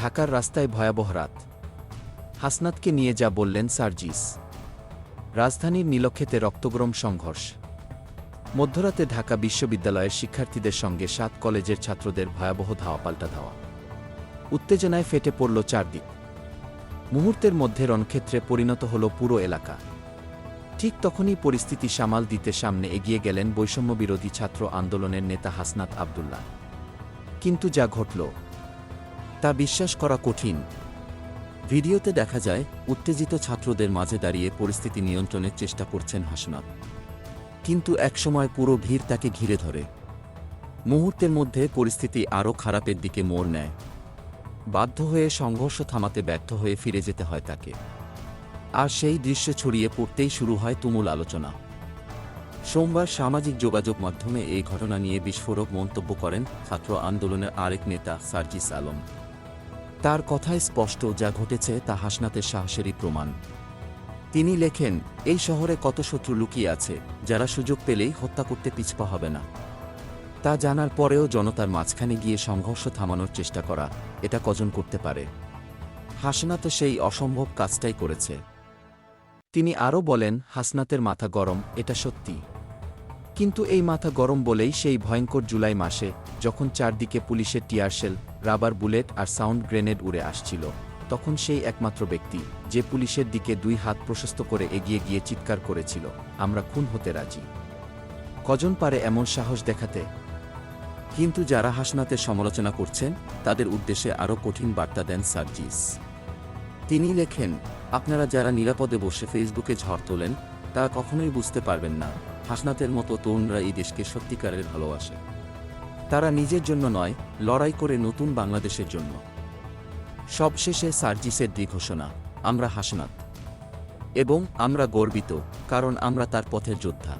ঢাকার রাস্তায় ভয়াবহ রাত। হাসনাতকে নিয়ে যা বললেন সার্জিস। রাজধানীর নীলক্ষেতে রক্তগ্রম সংঘর্ষ। মধ্যরাতে ঢাকা বিশ্ববিদ্যালয়ের শিক্ষার্থীদের সঙ্গে সাত কলেজের ছাত্রদের ভয়াবহ ধাওয়া পাল্টা ধাওয়া। উত্তেজনায় ফেটে পড়ল চারদিক। মুহূর্তের মধ্যে রণক্ষেত্রে পরিণত হল পুরো এলাকা। ঠিক তখনই পরিস্থিতি সামাল দিতে সামনে এগিয়ে গেলেন বৈষম্যবিরোধী ছাত্র আন্দোলনের নেতা হাসনাত আবদুল্লাহ। কিন্তু যা ঘটল তা বিশ্বাস করা কঠিন। ভিডিওতে দেখা যায়, উত্তেজিত ছাত্রদের মাঝে দাঁড়িয়ে পরিস্থিতি নিয়ন্ত্রণের চেষ্টা করছেন হাসনাত। কিন্তু একসময় পুরো ভিড় তাকে ঘিরে ধরে। মুহূর্তের মধ্যে পরিস্থিতি আরও খারাপের দিকে মোড় নেয়। বাধ্য হয়ে সংঘর্ষ থামাতে ব্যর্থ হয়ে ফিরে যেতে হয় তাকে। আর সেই দৃশ্য ছড়িয়ে পড়তেই শুরু হয় তুমুল আলোচনা। সোমবার সামাজিক যোগাযোগ মাধ্যমে এই ঘটনা নিয়ে বিস্ফোরক মন্তব্য করেন ছাত্র আন্দোলনের আরেক নেতা সার্জিস আলম। তার কথায় স্পষ্ট যা ঘটেছে তা হাসনাতের সাহসেরই প্রমাণ। তিনি লেখেন, এই শহরে কত শত্রু লুকিয়ে আছে, যারা সুযোগ পেলেই হত্যা করতে পিছপা হবে না। তা জানার পরেও জনতার মাঝখানে গিয়ে সংঘর্ষ থামানোর চেষ্টা করা, এটা কজন করতে পারে? হাসনাত সেই অসম্ভব কাজটাই করেছে। তিনি আরও বলেন, হাসনাতের মাথা গরম, এটা সত্যি। কিন্তু এই মাথা গরম বলেই সেই ভয়ঙ্কর জুলাই মাসে যখন চারদিকে পুলিশের টিয়ারশেল রাবার বুলেট আর সাউন্ড গ্রেনেড উড়ে আসছিল, তখন সেই একমাত্র ব্যক্তি যে পুলিশের দিকে দুই হাত প্রশস্ত করে এগিয়ে গিয়ে চিৎকার করেছিল, আমরা খুন হতে রাজি। কজন পারে এমন সাহস দেখাতে? কিন্তু যারা হাসনাতের সমালোচনা করছেন, তাদের উদ্দেশ্যে আরও কঠিন বার্তা দেন সার্জিস। তিনি লেখেন, আপনারা যারা নিরাপদে বসে ফেসবুকে ঝড় তোলেন তারা কখনোই বুঝতে পারবেন না। হাসনাতের মতো তরুণরা এই দেশকে সত্যিকারের ভালোবাসে। তারা নিজের জন্য নয়, লড়াই করে নতুন বাংলাদেশের জন্য। সবশেষে সার্জিসের ঘোষণা আমরা হাসনাত। এবং আমরা গর্বিত, কারণ আমরা তার পথের যোদ্ধা।